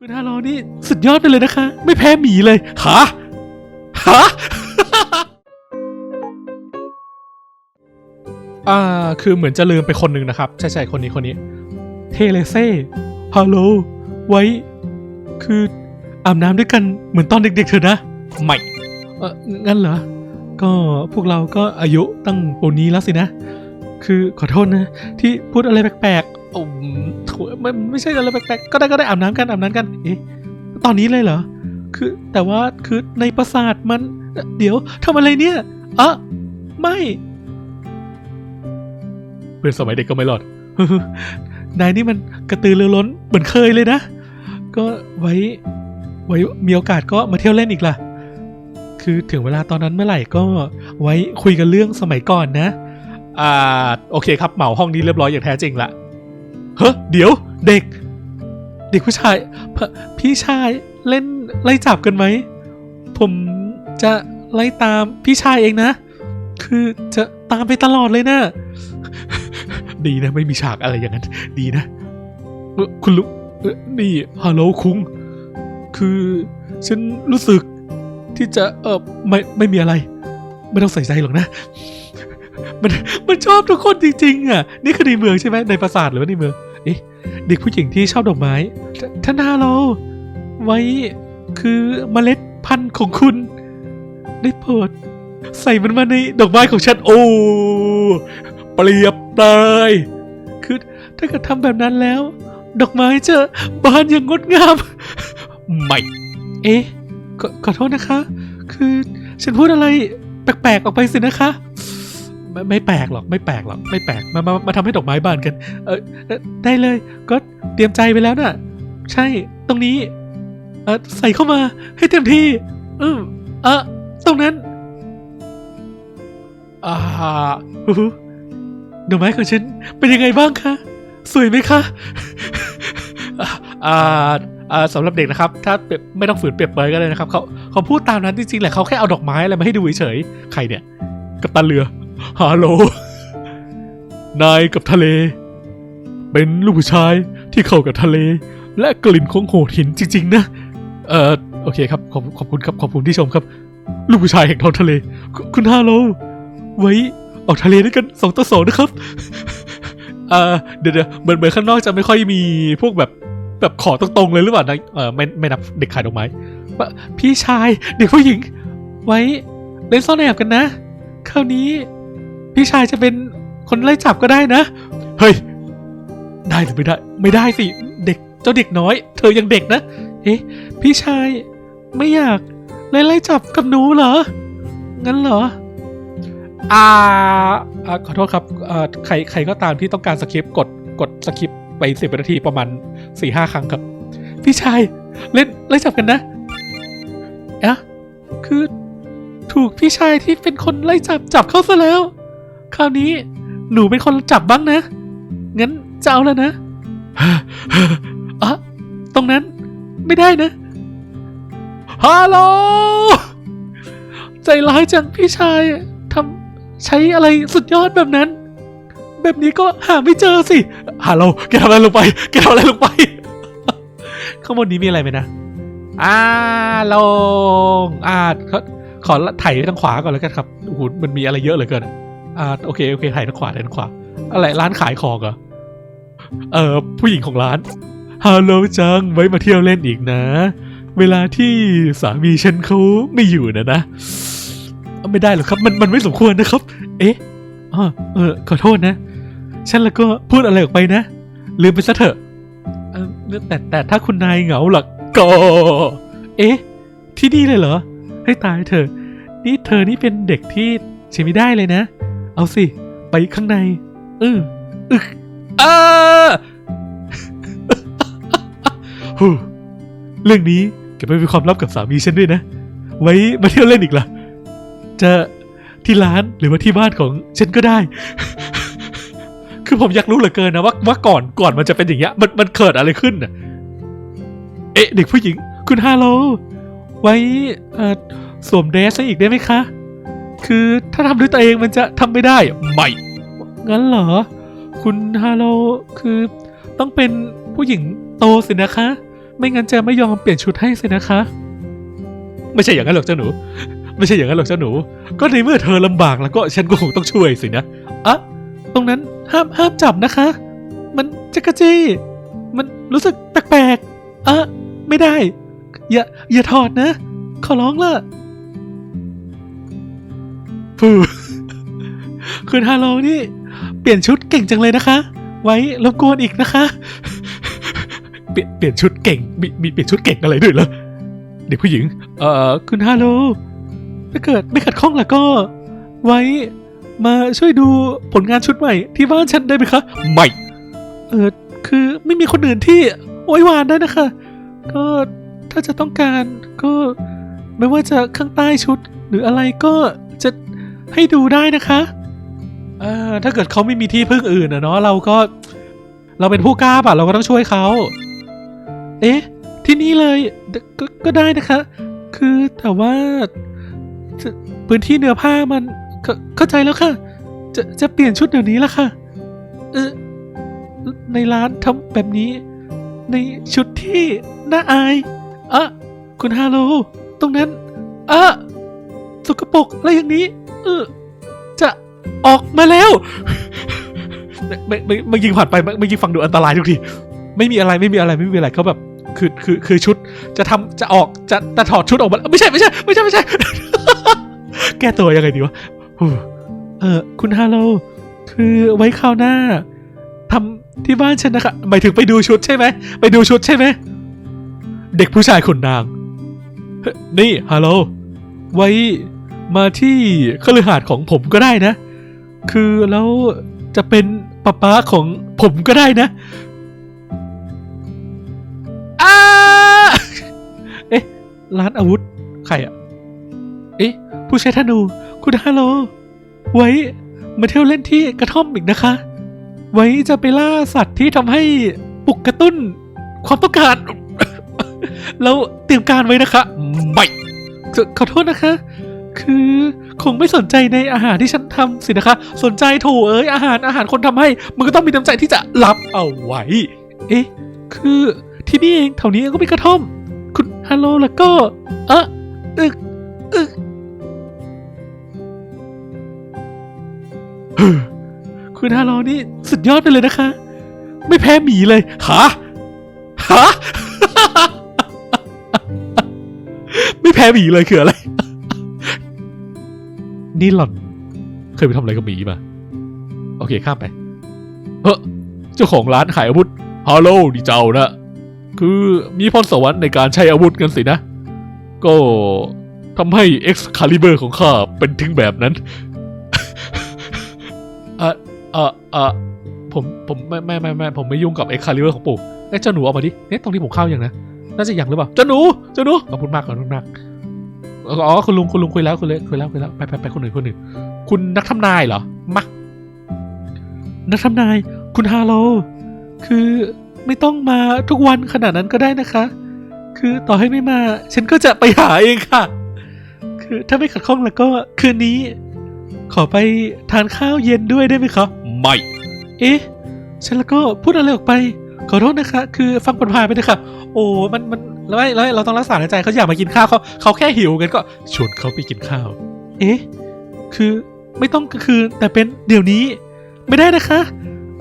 คุณฮาโลนี่สุดยอดไปเลยนะคะ ไม่แพ้หมีเลยฮะฮะ อ่า คือเหมือนจะลืมไปคนหนึ่งนะครับ ใช่ใช่คนนี้คนนี้ เทเลเซ่ฮัลโหลไว้ คืออาบน้ำด้วยกันเหมือนตอนเด็กๆเธอนะ ไม่เอองั้นเหรอ ก็พวกเราก็อายุตั้งปูนนี้แล้วสินะ คือขอโทษนะ ที่พูดอะไรแปลกๆ อืมโถมันไม่ใช่อะไรแปลกๆก็ได้ก็ได้อาบน้ำกันอาบน้ำกัน เอ๊ะตอนนี้เลยเหรอคือแต่ว่าคือในปราสาทมัน เดี๋ยวทำอะไรเนี่ยอะไม่เพื่อนสมัยเด็กก็ไม่รอดนายนี่มันกระตือรือร้นเหมือนเคยเลยนะ ก็ไว้ ไว้มีโอกาสก็มาเที่ยวเล่นอีกล่ะ คือถึงเวลาตอนนั้นเมื่อไหร่ก็ไว้คุยกันเรื่องสมัยก่อนนะ อ่า โอเคครับเหมาห้องนี้เรียบร้อยอย่างแท้จริงละ เฮ้เดี๋ยวเด็ก เด็กผู้ชาย พี่ชายเล่นไล่จับกันไหม ผมจะไล่ตามพี่ชายเองนะ คือจะตามไปตลอดเลยนะ ดีนะไม่มีฉากอะไรอย่างนั้น ดีนะ คุณลุกเอ่อนี่ฮัลโหลคุง คือฉันรู้สึกที่จะเออไม่ไม่มีอะไร ไม่ต้องใส่ใจหรอกนะ มันมันชอบทุกคนจริงๆอะ นี่คือในเมืองใช่ไหมในปราสาทหรือว่าในเมือง เด็กผู้หญิงที่ชอบดอกไม้ท่านฮาโลไว้คือเมล็ดพันธุ์ของคุณ ได้โปรดใส่มันมาในดอกไม้ของฉันโอ้เปรียบเปรยคือถ้าเกิดทำแบบนั้นแล้ว ดอกไม้จะบานอย่างงดงาม ไม่ เอ๊ะขอขอโทษนะคะ คือฉันพูดอะไรแปลกๆออกไปสินะคะ ไม่ไม่แปลกหรอกไม่แปลกหรอกไม่แปลกมามามาทำให้ดอกไม้บานกัน เออได้เลยก็เตรียมใจไปแล้วน่ะ ใช่ตรงนี้เออใส่เข้ามาให้เต็มที่อืมเออตรงนั้นอ่าอู้หูดอกไม้ของฉันเป็นยังไงบ้างคะสวยไหมคะอ่าอ่าสำหรับเด็กนะครับ ถ้าเปรบไม่ต้องฝืนเปรียบเปรยก็ได้นะครับเขาเขาพูดตามนั้นจริงๆแหละเขาแค่เอาดอกไม้อะไรมาให้ดูเฉยๆใครเนี่ย กับตันเรือ ฮัลโหล นายกับทะเล เป็นลูกผู้ชายที่เข้ากับทะเล และกลิ่นของโขดหินจริง ๆ นะ เอ่อ โอเคครับ ขอบขอบคุณครับ ขอบคุณที่ชมครับ ลูกผู้ชายแห่งท้องทะเล คุคุณฮาโล ไว้ออกทะเลด้วยกันสองต่อสองนะครับเอ่อเดี๋ยวเดี๋ยวเหมือนเหมือนข้างนอกจะไม่ค่อยมีพวกแบบแบบขอตรงๆเลยหรือเปล่านะเออไม่ไม่นับเด็กขายดอกไม้ปะพี่ชายเด็กผู้หญิง ไว้เล่นซ่อนแอบกันนะ คราวนี้ พี่ชายจะเป็นคนไล่จับก็ได้นะ เฮ้ย ได้หรือไม่ได้ ไม่ได้สิ เด็กเจ้าเด็กน้อย เธอยังเด็กนะ เอ๊ะ พี่ชายไม่อยากไล่ไล่จับกับหนูเหรอ งั้นเหรออ่าขอโทษครับใครใครก็ตามที่ต้องการสคริปต์กดกดสคริปต์ไปสิบนาทีประมาณสี่ห้าครั้งครับ พี่ชายเล่นไล่จับกันนะอะคือถูกพี่ชายที่เป็นคนไล่จับจับเข้าซะแล้ว คราวนี้หนูเป็นคนจับบ้างนะ งั้นจะเอาแล้วนะอะตรงนั้นไม่ได้นะ ฮัลโหล ใจร้ายจังพี่ชายทำใช้อะไรสุดยอดแบบนั้น แบบนี้ก็หาไม่เจอสิ ฮัลโหล แกทำอะไรลงไป แกทำอะไรลงไป ข้างบนนี้มีอะไรไหมนะอ่าลงอ่าขอขอถ่ายไปทางขวาก่อนแล้วกันครับโอ้โหมันมีอะไรเยอะเหลือเกิน อ่าโอเคโอเคถ่ายทางขวาถ่ายทางขวา อะไรร้านขายของเหรอเออผู้หญิงของร้านฮัลโหลจังไว้มาเที่ยวเล่นอีกนะ เวลาที่สามีฉันเขาไม่อยู่นะนะไม่ได้หรอกครับ มันมันไม่สมควรนะครับ เอ๊ะอ้อเออขอโทษนะ ฉันแล้วก็พูดอะไรออกไปนะ ลืมไปซะเถอะเออแต่แต่ถ้าคุณนายเหงาหลักก็เอ๊ะ ที่นี่เลยเหรอ ให้ตายเถอะ นี่เธอนี่เป็นเด็กที่ใช้ไม่ได้เลยนะ เอาสิ ไปข้างในเอออึกอาฮู้เรื่องนี้เก็บไว้เป็นความลับกับสามีฉันด้วยนะ ไว้มาเที่ยวเล่นอีกล่ะ จะที่ร้านหรือว่าที่บ้านของฉันก็ได้ คือผมอยากรู้เหลือเกินนะว่าว่าก่อนก่อนมันจะเป็นอย่างเงี้ยมันมันเกิดอะไรขึ้นน่ะเอ๊ะเด็กผู้หญิง คุณฮาโลไว้สวมเดรสให้อีกได้ไหมคะ คือถ้าทำด้วยตัวเองมันจะทำไม่ได้ไม่งั้นเหรอ คุณฮาโลคือต้องเป็นผู้หญิงโตสินะคะ ไม่งั้นจะไม่ยอมเปลี่ยนชุดให้สินะคะ ไม่ใช่อย่างนั้นหรอกเจ้าหนู ไม่ใช่อย่างนั้นหรอกเจ้าหนู ก็ในเมื่อเธอลำบากแล้วก็ฉันก็คงต้องช่วยสินะอะตรงนั้นห้ามห้ามจับนะคะ มันจักรจี้ มันรู้สึกแปลกๆอะไม่ได้ อย่าอย่าถอดนะ ขอร้องล่ะ ฟูคุณฮาโลนี่ เปลี่ยนชุดเก่งจังเลยนะคะ ไว้รบกวนอีกนะคะ เปลี่ยนเปลี่ยนชุดเก่งมีมีเปลี่ยนชุดเก่งอะไรด้วยเหรอเด็กผู้หญิง เอ่อคุณฮาโลถ้าเกิดไม่ขัดข้องแล้วก็ ไว้มาช่วยดูผลงานชุดใหม่ ที่บ้านฉันได้ไหมคะไม่เออคือไม่มีคนอื่นที่ไว้วานได้นะคะ ก็ถ้าจะต้องการก็ไม่ว่าจะข้างใต้ชุด หรืออะไรก็จะ ให้ดูได้นะคะเออถ้าเกิดเขาไม่มีที่พึ่งอื่นอะเนาะเราก็ เราเป็นผู้กล้าป่ะเราก็ต้องช่วยเขาเอ๊ะ ที่นี่เลยก็ก็ได้นะคะ คือแต่ว่า พื้นที่เนื้อผ้ามันเข้าเข้าใจแล้วค่ะ จะจะเปลี่ยนชุดเดี๋ยวนี้ละค่ะเออในร้านทำแบบนี้ ในชุดที่น่าอายอะคุณฮาโลตรงนั้นอะสกปรกอะไรอย่างนี้ จะออกมาแล้วไม่ไม่ไม่ยิงผ่านไปไม่ยิงฟังดูอันตรายทุกทีไม่มีอะไรไม่มีอะไรไม่มีอะไรเขาแบบคือคือคือชุดจะทำจะออกจะจะถอดชุดออกมาไม่ใช่ไม่ใช่ไม่ใช่ไม่ใช่ แก้ตัวยังไงดีวะเออคุณฮาโลคือไว้คราวหน้าทำที่บ้านฉันนะคะหมายถึงไปดูชุดใช่ไหมไปดูชุดใช่ไหมเด็กผู้ชายคนนาง นี่ฮัลโหลไว้ มาที่คฤหาสน์ของผมก็ได้นะ คือแล้วจะเป็นป๊าป๊าของผมก็ได้นะอ้าเอ๊ะ ร้านอาวุธ ใครอะเอ๊ะ ผู้ใช้ธนู คุณฮัลโหล ไว้ มาเที่ยวเล่นที่กระท่อมอีกนะคะ ไว้จะไปล่าสัตว์ที่ทำให้ปลุกกระตุ้น ความต้องการ แล้วเตรียมการไว้นะคะ ไม่ขอโทษนะคะ คือคงไม่สนใจในอาหารที่ฉันทำสินะคะ สนใจโถเอ้ยอาหารอาหารคนทำให้ มันก็ต้องมีน้ำใจที่จะรับเอาไว้ เอ๊ะ คือที่นี่เองแถวนี้ก็มีกระท่อม คุณฮัลโหลแล้วก็ เอะอึกอึกคุณฮาโลนี่สุดยอดไปเลยนะคะ ไม่แพ้หมีเลยหาหาไม่แพ้หมีเลยคืออะไร นี่หล่อนเคยไปทำอะไรกับหมีมา โอเคข้ามไป เฮ้อเจ้าของร้านขายอาวุธฮัลโหลนี่เจ้านะ คือมีพรสวรรค์ในการใช้อาวุธกันสินะ ก็ทำให้ Excalibur ของข้าเป็นถึงแบบนั้นเออเออเออผมผมไม่ไม่ไม่ไม่ผมไม่ยุ่งกับเอ็กคาลิเบอร์ของปู่เอ้เจ้าหนูออกมาดิเนี่ยตรงที่ผมเข้ายังนะน่าจะยังหรือเปล่าเจ้าหนูเจ้าหนูขอบคุณมากขอบคุณมาก อ๋อคุณลุงคุณลุงคุยแล้วคุยเลยคุยแล้วคุยแล้วไปไปไปคนหนึ่งคนหนึ่งคุณนักทำนายเหรอมานักทำนาย คุณฮาโล คือไม่ต้องมาทุกวันขนาดนั้นก็ได้นะคะ คือต่อให้ไม่มา ฉันก็จะไปหาเองค่ะ คือถ้าไม่ขัดข้องแล้วก็คืนนี้ ขอไปทานข้าวเย็นด้วยได้ไหมครับไม่เอ๊ะฉันแล้วก็พูดอะไรออกไป ขอโทษนะคะ คือฟังผ่านๆไปเลยค่ะโอ้มันมัน แล้วไม่แล้วเราต้องรักษาใจเขาอยากมากินข้าวเขาเขาแค่หิวกันก็ชวนเขาไปกินข้าว เอ๊ะ คือไม่ต้องคือแต่เป็นเดี๋ยวนี้ ไม่ได้นะคะ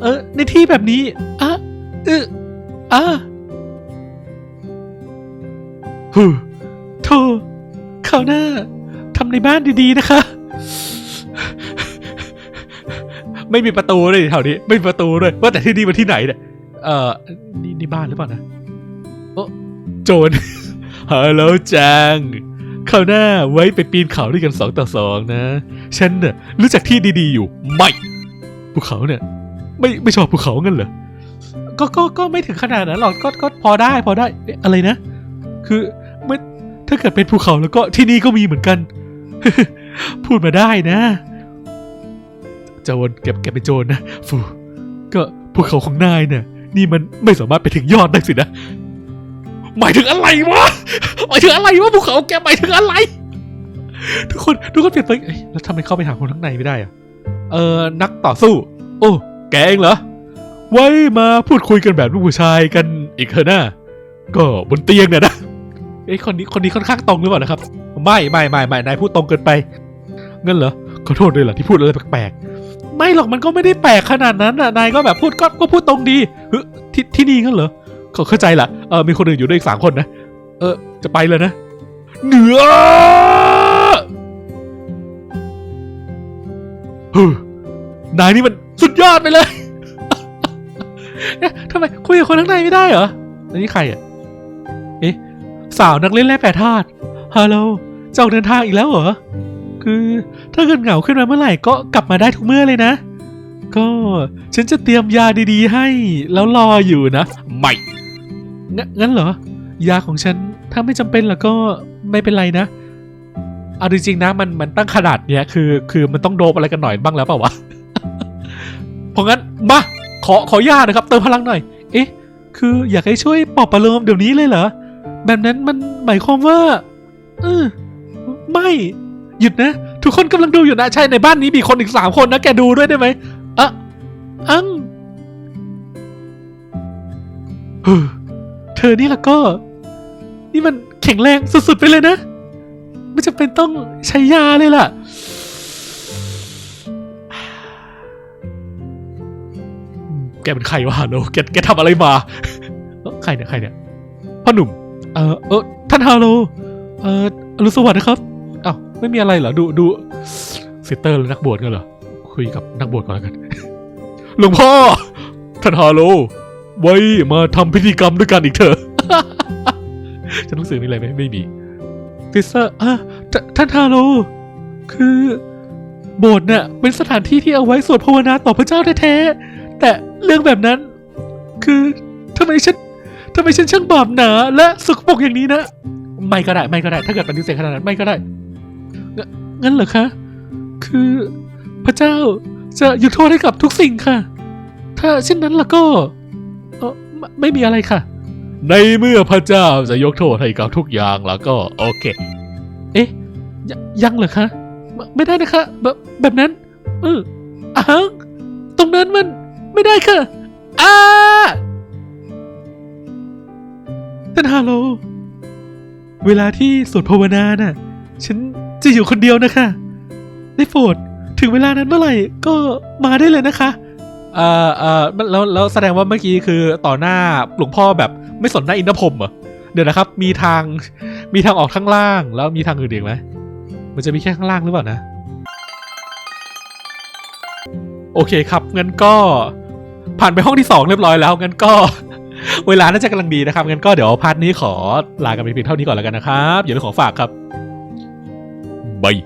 เออในที่แบบนี้อะเอออะฮูโธ่คราวหน้าทำในบ้านดีๆนะคะ ไม่มีประตูเลยแถวนี้ ไม่มีประตูด้วยว่าแต่ที่นี่มันที่ไหนเนี่ยเอ่อนี่นี่บ้านหรือเปล่านะ จร ฮัลโหลจังคราวหน้าไว้ไปปีนเขาด้วยกันสองต่อสองนะ ฉันน่ะรู้จักที่ดีๆอยู่ ไม่ ภูเขาเนี่ย ไม่ไม่ชอบภูเขางั้นเหรอ ก็ก็ก็ไม่ถึงขนาดนั้นหรอก ก็ก็พอได้พอได้เอ๊ะอะไรนะ คือไม่ถ้าเกิดเป็นภูเขาแล้วก็ที่นี่ก็มีเหมือนกัน พูดมาได้นะโจรเก็บเก็บเป็นโจรนะ ฟู ก็ภูเขาของนายเนี่ย นี่มันไม่สามารถไปถึงยอดได้สินะ หมายถึงอะไรวะหมายถึงอะไรวะภูเขาแกหมายถึงอะไร ทุกคนทุกคนเปลี่ยนไปแล้วทำไมเข้าไปหาคนข้างในไม่ได้อะเออนักต่อสู้ โอ้แกเองเหรอไว้มาพูดคุยกันแบบลูกผู้ชายกันอีกเถอะนะก็บนเตียงเนี่ยนะเอ้คนนี้คนนี้ค่อนข้างตรงหรือเปล่านะครับ ไม่ไม่ไม่ไม่นายพูดตรงเกินไปเงั้นเหรอขอโทษด้วยล่ะที่พูดอะไรแปลกๆไม่หรอกมันก็ไม่ได้แปลกขนาดนั้นน่ะนายก็แบบพูดก็ก็พูดตรงดีเฮ้ยที่ที่นี่งั้นเหรอ เขาเข้าใจละเออมีคนอื่นอยู่ด้วยอีกสามคนนะ เออ จะไปเลยนะ เหนือฮ้นายนี่มันสุดยอดไปเลยเนี่ยทำไมคุยกับคนข้างในไม่ได้เหรออันนี้ใครอะ เอ๊ะ สาวนักเล่นแร่แปรธาตุฮัลโหลจะออกเดินทางอีกแล้วเหรอ คือถ้าเกิดเหงาขึ้นมาเมื่อไหร่ก็กลับมาได้ทุกเมื่อเลยนะ ก็ฉันจะเตรียมยาดีๆ ให้แล้วรออยู่นะ ไม่งงั้นเหรอ ยาของฉันถ้าไม่จำเป็นแล้วก็ไม่เป็นไรนะ เอาจริงๆนะมันมันตั้งขนาดเนี้ยคือ คือมันต้องโดบอะไรกันหน่อยบ้างแล้วเปล่าวะ เพราะงั้นมาขอขอยาหนะครับ เติมพลังหน่อย เอ๊ะ คืออยากให้ช่วยปลอบประโลมเดี๋ยวนี้เลยเหรอ แบบนั้นมันหมายความว่าเออไม่ หยุดนะ ทุกคนกำลังดูอยู่นะ ใช่ในบ้านนี้มีคนอีกสามคนนะ แกดูด้วยได้ไหม อังเฮ้อเธอนี่ละก็ นี่มันแข็งแรงสุดๆไปเลยนะ ไม่จำเป็นต้องใช้ยาเลยล่ะ แกเป็นใครวะฮัลโหลแกแกทำอะไรมาเออใครเนี่ยใครเนี่ยพ่อหนุ่ม เออเออท่านฮาโล เอออรุณสวัสดิ์นะครับอ้าวไม่มีอะไรเหรอ ดูดูซิสเตอร์นักบวชกันเหรอ คุยกับนักบวชก่อนแล้วกัน หลวงพ่อท่านฮาโล ไว้มาทำพิธีกรรมด้วยกันอีกเถอะจะหนังสือมีอะไรไหมไม่มีซิสเตอร์อะทท่านฮาโล คือ โบสถ์เนี่ยเป็นสถานที่ที่เอาไว้สวดภาวนาต่อพระเจ้าแท้ๆ แต่เรื่องแบบนั้น คือทำไมฉันทำไมฉันช่างบาปหนา และสกปรกอย่างนี้นะ ไม่ก็ได้ ไม่ก็ได้ ถ้าเกิดปฏิเสธขนาดนั้นไม่ก็ได้งงั้นเหรอคะ คือพระเจ้า จะหยุดโทษให้กับทุกสิ่งค่ะ ถ้าเช่นนั้นล่ะก็เออไม่ไม่มีอะไรค่ะ ในเมื่อพระเจ้าจะยกโทษให้กับทุกอย่างแล้วก็โอเค เอ๊ะยยังเหรอคะไม่ไม่ได้นะคะ แบบแบบนั้น เอออ้าวตรงนั้นมันไม่ได้ค่ะอ้าท่านฮาโล เวลาที่สวดภาวนาน่ะ ฉันจะอยู่คนเดียวนะคะ ได้โปรด ถึงเวลานั้นเมื่อไหร่ก็มาได้เลยนะคะเอ่อเอ่อแล้วแล้วแสดงว่าเมื่อกี้คือต่อหน้าหลวงพ่อแบบไม่สนหน้าอินทรพรหมเหรอเดี๋ยวนะครับ มีทางมีทางออกข้างล่าง แล้วมีทางอื่นอีกไหมมันจะมีแค่ข้างล่างหรือเปล่านะ โอเคครับงั้นก็ผ่านไปห้องที่สองเรียบร้อยแล้วงั้นก็เวลาน่าจะกำลังดีนะครับงั้นก็เดี๋ยวพาร์ทนี้ขอลากันไปเพียงเท่านี้ก่อนแล้วกันนะครับอย่าลืมของฝากครับบาย